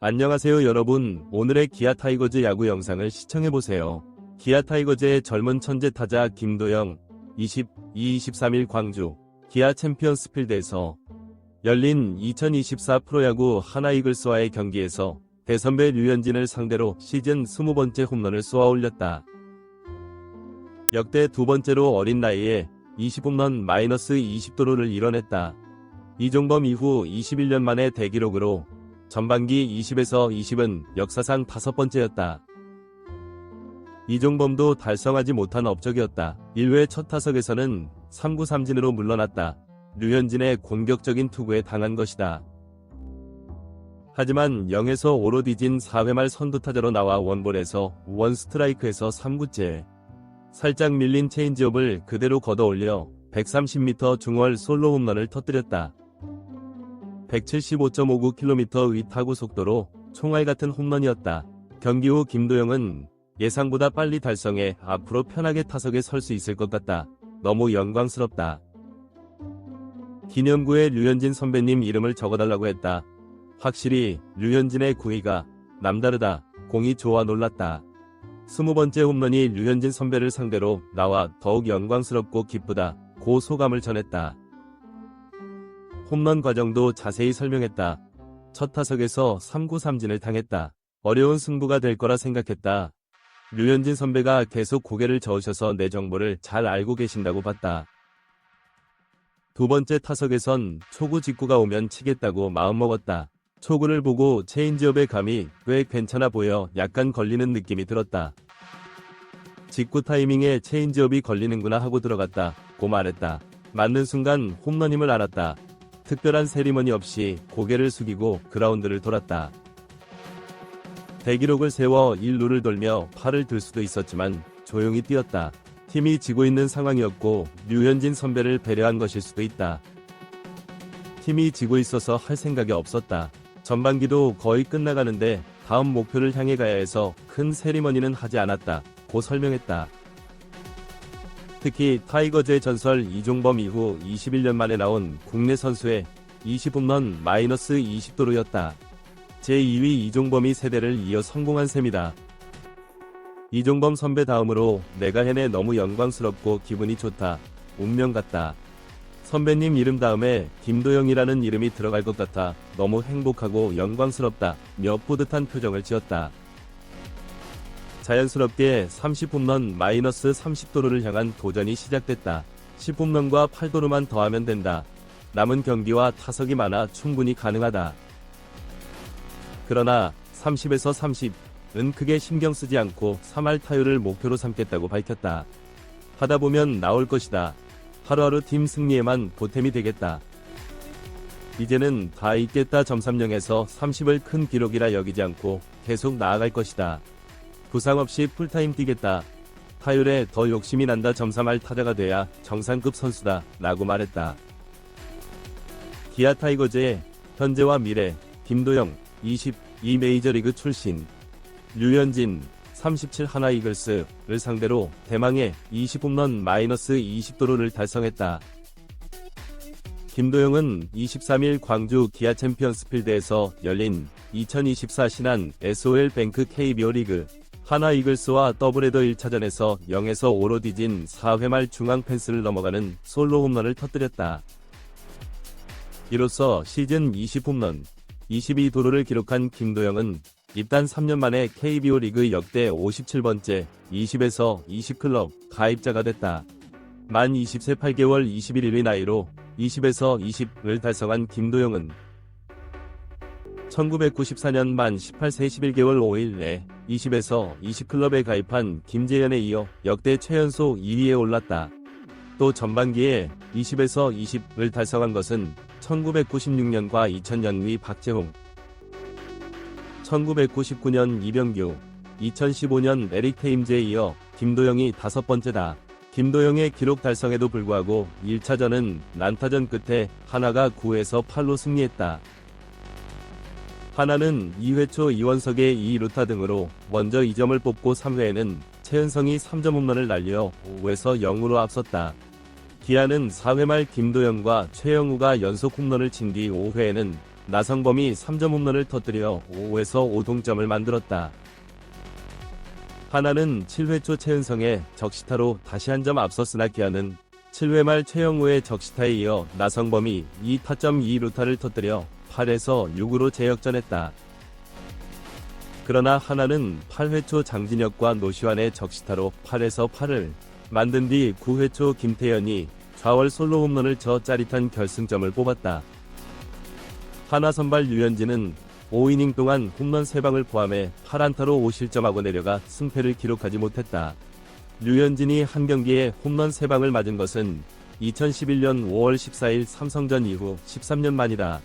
안녕하세요 여러분. 오늘의 기아 타이거즈 야구 영상을 시청해보세요. 기아 타이거즈의 젊은 천재 타자 김도영 22, 23일 광주 기아 챔피언스 필드에서 열린 2024 프로야구 하나이글스와의 경기에서 대선배 류현진을 상대로 시즌 20번째 홈런을 쏘아 올렸다. 역대 두 번째로 어린 나이에 20홈런 마이너스 20도루를 이뤄냈다. 이종범 이후 21년 만에 대기록으로 전반기 20에서 20은 역사상 다섯 번째였다. 이종범도 달성하지 못한 업적이었다. 1회 첫 타석에서는 3구 삼진으로 물러났다. 류현진의 공격적인 투구에 당한 것이다. 하지만 0에서 5로 뒤진 4회 말 선두타자로 나와 원볼에서 원 스트라이크에서 3구째. 살짝 밀린 체인지업을 그대로 걷어올려 130m 중월 솔로 홈런을 터뜨렸다. 175.59km의 타구 속도로 총알 같은 홈런이었다. 경기 후 김도영은 예상보다 빨리 달성해 앞으로 편하게 타석에 설 수 있을 것 같다. 너무 영광스럽다. 기념구에 류현진 선배님 이름을 적어달라고 했다. 확실히 류현진의 구위가 남다르다. 공이 좋아 놀랐다. 스무 번째 홈런이 류현진 선배를 상대로 나와 더욱 영광스럽고 기쁘다. 고 소감을 전했다. 홈런 과정도 자세히 설명했다. 첫 타석에서 3구 삼진을 당했다. 어려운 승부가 될 거라 생각했다. 류현진 선배가 계속 고개를 저으셔서 내 정보를 잘 알고 계신다고 봤다. 두 번째 타석에선 초구 직구가 오면 치겠다고 마음먹었다. 초구를 보고 체인지업의 감이 꽤 괜찮아 보여 약간 걸리는 느낌이 들었다. 직구 타이밍에 체인지업이 걸리는구나 하고 들어갔다. 고 말했다. 맞는 순간 홈런임을 알았다. 특별한 세리머니 없이 고개를 숙이고 그라운드를 돌았다. 대기록을 세워 1루를 돌며 팔을 들 수도 있었지만 조용히 뛰었다. 팀이 지고 있는 상황이었고 류현진 선배를 배려한 것일 수도 있다. 팀이 지고 있어서 할 생각이 없었다. 전반기도 거의 끝나가는데 다음 목표를 향해 가야 해서 큰 세리머니는 하지 않았다. 고 설명했다. 특히 타이거즈의 전설 이종범 이후 21년 만에 나온 국내 선수의 20홈런 마이너스 20도루였다. 제2위 이종범이 세대를 이어 성공한 셈이다. 이종범 선배 다음으로 내가 해내 너무 영광스럽고 기분이 좋다. 운명 같다. 선배님 이름 다음에 김도영이라는 이름이 들어갈 것 같아 너무 행복하고 영광스럽다. 며 뿌듯한 표정을 지었다. 자연스럽게 30홈런 마이너스 30도루를 향한 도전이 시작됐다. 10홈런과 8도루만 더하면 된다. 남은 경기와 타석이 많아 충분히 가능하다. 그러나 30에서 30은 크게 신경 쓰지 않고 3할 타율을 목표로 삼겠다고 밝혔다. 하다 보면 나올 것이다. 하루하루 팀 승리에만 보탬이 되겠다. 이제는 다 있겠다 점삼령에서 30을 큰 기록이라 여기지 않고 계속 나아갈 것이다. 부상 없이 풀타임 뛰겠다. 타율에 더 욕심이 난다 점삼할 타자가 돼야 정상급 선수다. 라고 말했다. 기아 타이거즈의 현재와 미래 김도영 22 메이저리그 출신 류현진 37 하나 이글스를 상대로 대망의 20홈런 마이너스 20도루를 달성했다. 김도영은 23일 광주 기아 챔피언스 필드에서 열린 2024 신한 SOL 뱅크 KBO 리그 하나 이글스와 더블헤더 1차전에서 0에서 5로 뒤진 4회 말 중앙 펜스를 넘어가는 솔로 홈런을 터뜨렸다. 이로써 시즌 20홈런, 22도루를 기록한 김도영은 입단 3년 만에 KBO 리그 역대 57번째 20에서 20클럽 가입자가 됐다. 만 20세 8개월 21일의 나이로 20에서 20을 달성한 김도영은 1994년 만 18세 11개월 5일에 20에서 20클럽에 가입한 김재현에 이어 역대 최연소 2위에 올랐다. 또 전반기에 20에서 20을 달성한 것은 1996년과 2000년의 박재홍, 1999년 이병규, 2015년 에릭 테임즈에 이어 김도영이 다섯 번째다. 김도영의 기록 달성에도 불구하고 1차전은 난타전 끝에 하나가 9에서 8로 승리했다. 하나는 2회 초 이원석의 2루타 등으로 먼저 2점을 뽑고 3회에는 최은성이 3점 홈런을 날려 5에서 0으로 앞섰다. 기아는 4회 말 김도영과 최영우가 연속 홈런을 친 뒤 5회에는 나성범이 3점 홈런을 터뜨려 5에서 5동점을 만들었다. 하나는 7회 초 최은성의 적시타로 다시 한 점 앞섰으나 기아는 7회 말 최영우의 적시타에 이어 나성범이 2타점 2루타를 터뜨려 8에서 6으로 재역전했다. 그러나 하나는 8회 초 장진혁과 노시환의 적시타로 8에서 8을 만든 뒤 9회 초 김태현이 좌월 솔로 홈런을 쳐 짜릿한 결승점을 뽑았다. 하나 선발 류현진은 5이닝 동안 홈런 3방을 포함해 8안타로 5실점하고 내려가 승패를 기록하지 못했다. 류현진이 한 경기에 홈런 3방을 맞은 것은 2011년 5월 14일 삼성전 이후 13년 만이다.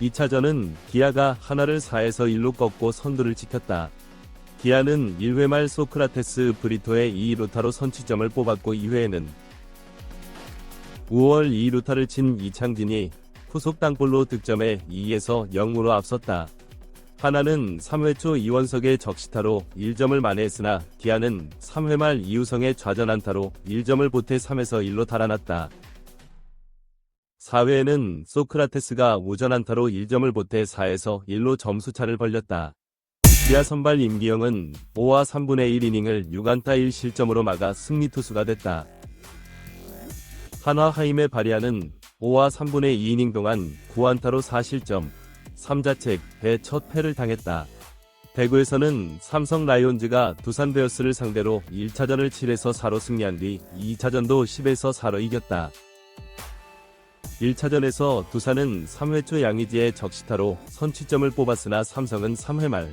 2차전은 기아가 하나를 4에서 1로 꺾고 선두를 지켰다. 기아는 1회 말 소크라테스 브리토의 2루타로 선취점을 뽑았고 2회에는 5월 2루타를 친 이창진이 후속 땅볼로 득점해 2에서 0으로 앞섰다. 하나는 3회 초 이원석의 적시타로 1점을 만회했으나 기아는 3회 말 이우성의 좌전 안타로 1점을 보태 3에서 1로 달아났다. 4회에는 소크라테스가 우전안타로 1점을 보태 4에서 1로 점수차를 벌렸다. 기아 선발 임기영은 5와 3분의 1 이닝을 6안타 1실점으로 막아 승리 투수가 됐다. 한화 하임의 바리아는 5와 3분의 2 이닝 동안 9안타로 4실점, 3자책, 배첫 패를 당했다. 대구에서는 삼성 라이온즈가 두산 베어스를 상대로 1차전을 7에서 4로 승리한 뒤 2차전도 10에서 4로 이겼다. 1차전에서 두산은 3회 초 양의지의 적시타로 선취점을 뽑았으나 삼성은 3회 말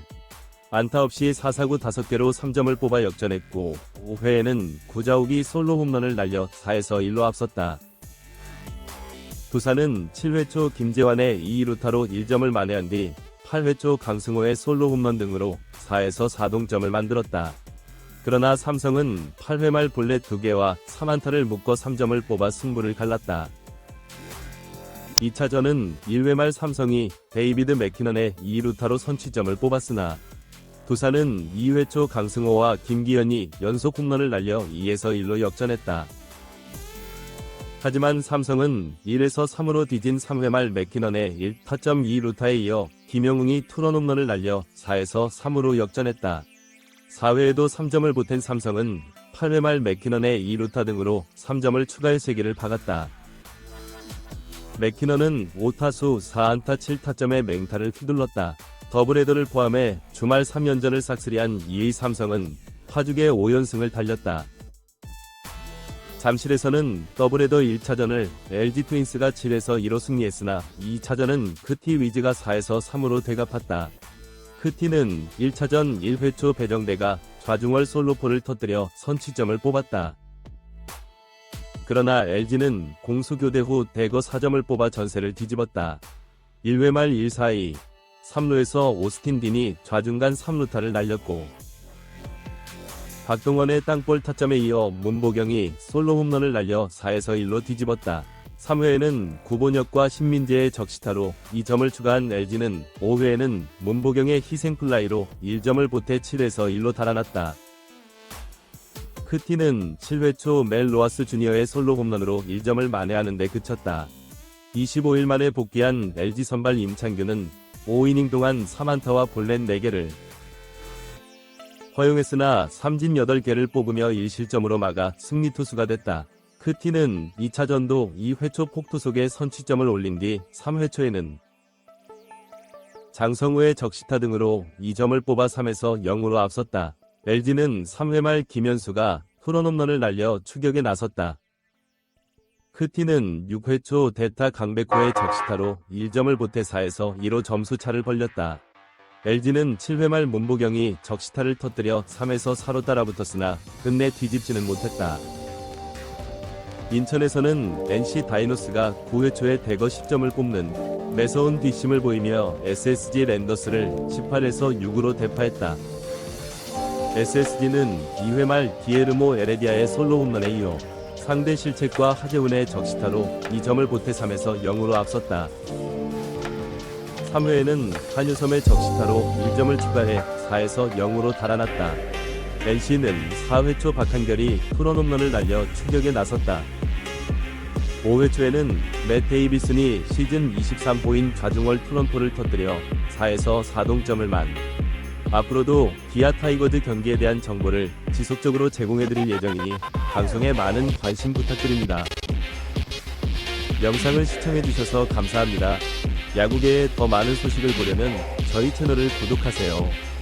안타 없이 4사구 5개로 3점을 뽑아 역전했고 5회에는 구자욱이 솔로 홈런을 날려 4에서 1로 앞섰다. 두산은 7회 초 김재환의 2루타로 1점을 만회한 뒤 8회 초 강승호의 솔로 홈런 등으로 4에서 4동점을 만들었다. 그러나 삼성은 8회 말 볼넷 2개와 3안타를 묶어 3점을 뽑아 승부를 갈랐다. 2차전은 1회 말 삼성이 데이비드 맥키넌의 2루타로 선취점을 뽑았으나 두산은 2회 초 강승호와 김기현이 연속 홈런을 날려 2에서 1로 역전했다. 하지만 삼성은 1에서 3으로 뒤진 3회 말 맥키넌의 1타점 2루타에 이어 김영웅이 투런 홈런을 날려 4에서 3으로 역전했다. 4회에도 3점을 보탠 삼성은 8회 말 맥키넌의 2루타 등으로 3점을 추가해 세기를 박았다. 맥키넌은 5타수 4안타 7타점의 맹타를 휘둘렀다. 더블헤더를 포함해 주말 3연전을 싹쓸이한 2위 삼성은 파죽의 5연승을 달렸다. 잠실에서는 더블헤더 1차전을 LG 트윈스가 7에서 2로 승리했으나 2차전은 크티 위즈가 4에서 3으로 되갚았다. 크티는 1차전 1회 초 배정대가 좌중월 솔로포를 터뜨려 선취점을 뽑았다. 그러나 LG는 공수교대 후 대거 4점을 뽑아 전세를 뒤집었다. 1회 말 1-4-2, 3루에서 오스틴 딘이 좌중간 3루타를 날렸고 박동원의 땅볼 타점에 이어 문보경이 솔로 홈런을 날려 4에서 1로 뒤집었다. 3회에는 구본혁과 신민재의 적시타로 2점을 추가한 LG는 5회에는 문보경의 희생플라이로 1점을 보태 7에서 1로 달아났다. 크티는 7회 초 멜 로아스 주니어의 솔로 홈런으로 1점을 만회하는 데 그쳤다. 25일 만에 복귀한 LG 선발 임창규는 5이닝 동안 3안타와 볼넷 4개를 허용했으나 삼진 8개를 뽑으며 1실점으로 막아 승리 투수가 됐다. 크티는 2차전도 2회 초 폭투 속에 선취점을 올린 뒤 3회 초에는 장성우의 적시타 등으로 2점을 뽑아 3에서 0으로 앞섰다. LG는 3회 말 김현수가 투런 홈런을 날려 추격에 나섰다. 크티는 6회 초 대타 강백호의 적시타로 1점을 보태 4에서 2로 점수차를 벌렸다. LG는 7회 말 문보경이 적시타를 터뜨려 3에서 4로 따라붙었으나 끝내 뒤집지는 못했다. 인천에서는 NC 다이노스가 9회 초에 대거 10점을 뽑는 매서운 뒷심을 보이며 SSG 랜더스를 18에서 6으로 대파했다. SSG는 2회 말 기에르모 에레디아의 솔로 홈런에 이어 상대 실책과 하재훈의 적시타로 2점을 보태 3에서 0으로 앞섰다. 3회에는 한유섬의 적시타로 1점을 추가해 4에서 0으로 달아났다. NC는 4회 초 박한결이 투런 홈런을 날려 추격에 나섰다. 5회 초에는 맷 데이비슨이 시즌 23호인 좌중월 투런포를 터뜨려 4에서 4동점을 만. 앞으로도 기아 타이거즈 경기에 대한 정보를 지속적으로 제공해드릴 예정이니 방송에 많은 관심 부탁드립니다. 영상을 시청해주셔서 감사합니다. 야구계의 더 많은 소식을 보려면 저희 채널을 구독하세요.